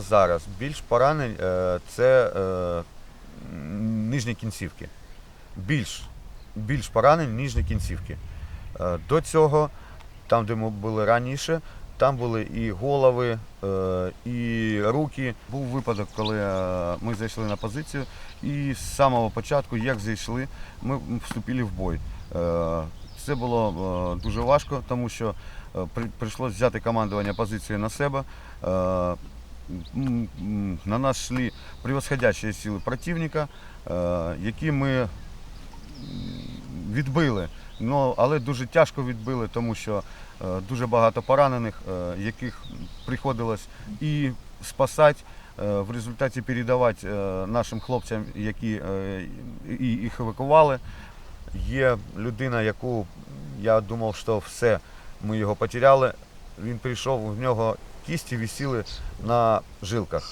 Зараз більш поранень е, це е, нижні кінцівки. Більш, більш поранень нижні кінцівки. Е, До цього, там, де ми були раніше, там були і голови, і руки. Був випадок, коли ми зайшли на позицію, і з самого початку, як зайшли, ми вступили в бой. Це було дуже важко, тому що при- прийшлося взяти командування позиції на себе. На нас йшли превосходящі сили противника, е, які ми відбили. Ну, але дуже тяжко відбили, тому що е, дуже багато поранених, е, яких приходилось і спасати, е, в результаті передавати нашим хлопцям, які і їх евакували. Є людина, яку я думав, що все, ми його потеряли. Він прийшов, в нього кісті висіли на жилках.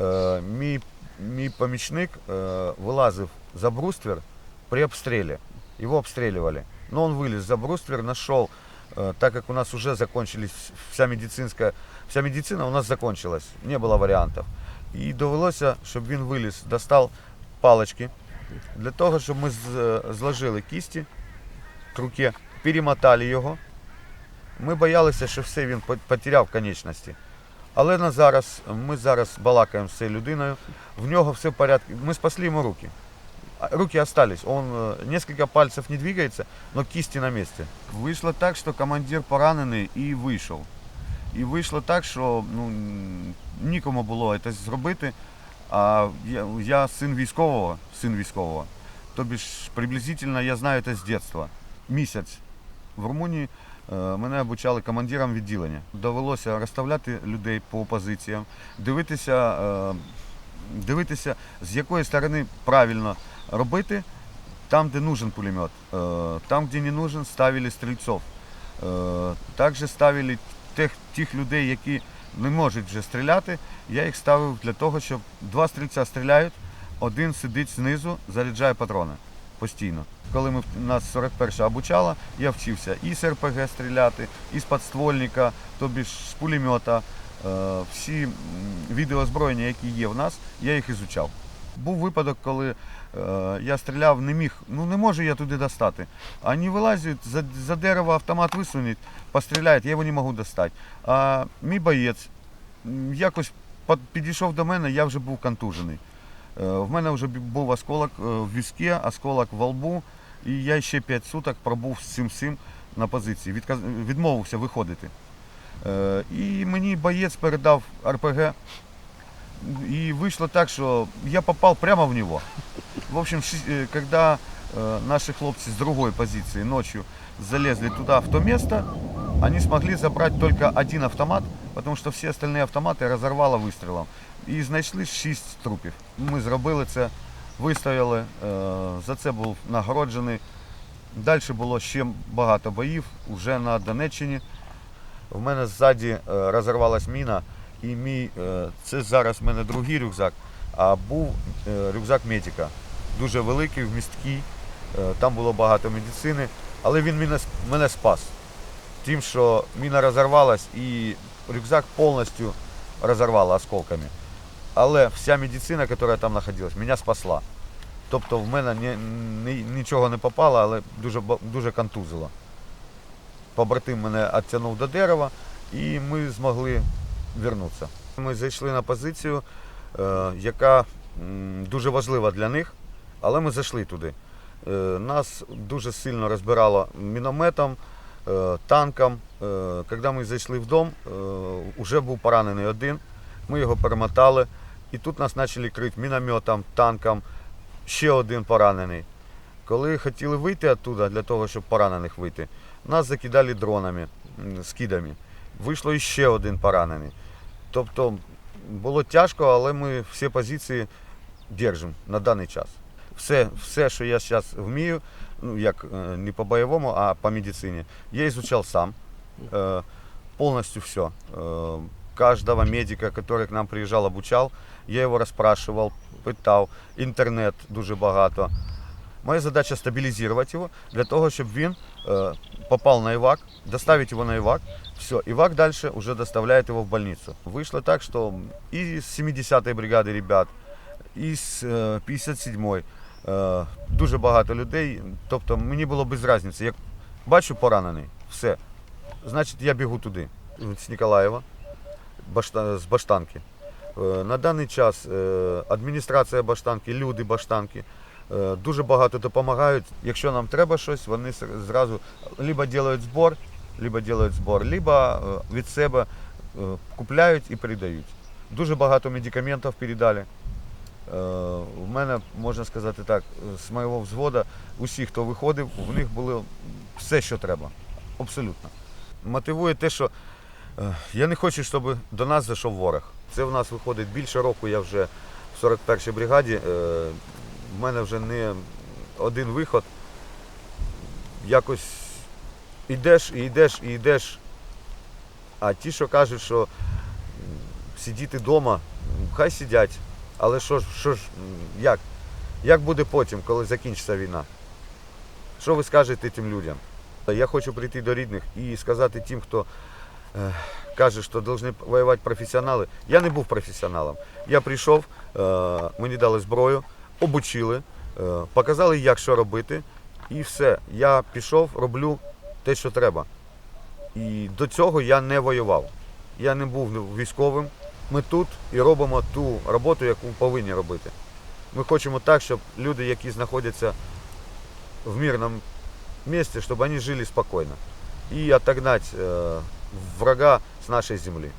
Е, мій, мій помічник е, вилазив за бруствер при обстреле. Его обстреливали. Но он вылез за бруствер, нашел, э, так как у нас уже закончились вся медицинская, вся медицина у нас закончилась, не было вариантов. І довелося, щоб він виліз, достав палочки для того, щоб ми з- зложили кісті к руке, перемотали його. ми боялися, що все він потеряв конечності. Але на зараз ми зараз балакаємо з цією людиною. В нього все в порядку. Ми спасли йому руки. Руки остались. Он э, несколько пальцев не двигается, но кисти на месте. Вышло так, что командир поранений і вийшов. І вийшло так, що ну, нікому було це зробити. А я, я син військового, син військового. Тобі ж приблизительно я знаю це з дитинства. Місяць в Румунії е, мене обучали командирам відділення. Довелося розставляти людей по позиціям, дивитися, е, дивитися, з якої сторони правильно робити, там, де нужен пулемет. Е, Там, де не нужен, ставили стрільців. Е, Також ставили тих, тих людей, які не можуть вже стріляти. Я їх ставив для того, щоб два стрільця стріляють, один сидить знизу, заряджає патрони постійно. Коли ми нас 41 обучала, я вчився і з РПГ стріляти, і з подствольника, тобі ж з пулемета. Е, Всі м, відеоозброєння, які є в нас, я їх ізучав. Був випадок, коли е, я стріляв, не міг, ну не можу я туди достати. Вони вилазять, за, за дерево автомат висунуть, постріляють, я його не можу достати. А мій боєць якось підійшов до мене, я вже був контужений. Е, В мене вже бі- був осколок е, в візкі, осколок в лбу, і я ще 5 суток пробув з цим всім на позиції. Відказ- Відмовився виходити. Е, І мені боєць передав РПГ. И вышло так, что я попал прямо в него. В общем, ши- э, когда э, наши хлопцы с другой позиции ночью залезли туда, в то место, они смогли забрать только один автомат, потому что все остальные автоматы разорвало выстрелом. І знайшли шість трупів. Ми зробили це, вистояли, е, за це був нагороджений. Далі було ще багато боїв вже на Донеччині. В мене ззаді е, розірвалась міна, і мій, е, це зараз в мене другий рюкзак, а був е, рюкзак медика. Дуже великий, вмісткий, е, там було багато медицини, але він мене, с- мене спас. Тим, що міна розірвалась і рюкзак повністю розірвало осколками. Але вся медицина, яка там знаходилась, мене спасла. Тобто в мене ні, ні- нічого не попало, але дуже, дуже контузило побратим мене відтягнув до дерева, і ми змогли вернутися. Ми зайшли на позицію, е, яка дуже важлива для них, але ми зайшли туди. Е, Нас дуже сильно розбирало мінометом, е, танком. Е, Коли ми зайшли в дом, вже був поранений один, ми його перемотали, і тут нас почали крити мінометом, танком, ще один поранений. Коли хотіли вийти оттуда для того, щоб поранених вийти, нас закидали дронами, скидами. Вийшло ще один поранений. Тобто було тяжко, але ми всі позиції держимо на даний час Все, все що я зараз вмію, ну як е, не по бойовому, а по медицині, я изучал сам. Е, Полностью все. Каждого медика, который к нам приезжал, обучал, я його розпрашував, питав. Інтернет дуже багато. Моя задача стабилизировать его для того, чтобы він э, попал на ИВАК, доставить его на ИВАК. Все, ИВАК дальше уже доставляет его в больницу. Вышло так, что и с 70-й бригады ребят, і з е, 57-ї е, дуже багато людей. Тобто мені було без різниці. Як бачу поранений, все. Значить, я бігу туди, з Ніколаєва, з Баштанки. Е, На даний час е, адміністрація Баштанки, люди Баштанки е, дуже багато допомагають. Якщо нам треба щось, вони зразу либо роблять збор, либо роблять збор, либо е, від себе е, купляють і передають. Дуже багато медикаментів передали. Е, У мене, можна сказати так, з моєго взводу, усі, хто виходив, в них було все, що треба. Абсолютно. Мотивує те, що е, я не хочу, щоб до нас зайшов ворог. Це в нас виходить більше року, я вже в 41-й бригаді. Е, В мене вже не один виход. Якось йдеш і йдеш і йдеш. А ті, що кажуть, що сидіти вдома, хай сидять. Але що ж, що ж, як? Як буде потім, коли закінчиться війна? Що ви скажете тим людям? Я хочу прийти до рідних і сказати тим, хто е, каже, що повинні воювати професіонали. Я не був професіоналом. Я прийшов, е, мені дали зброю, обучили, е, показали, як що робити, і все. Я пішов, роблю те, що треба. І до цього я не воював. Я не був військовим. Ми тут і робимо ту роботу, яку повинні робити. Ми хочемо так, щоб люди, які знаходяться в мирному місці, щоб вони жили спокійно. І отогнати е, врага з нашої землі.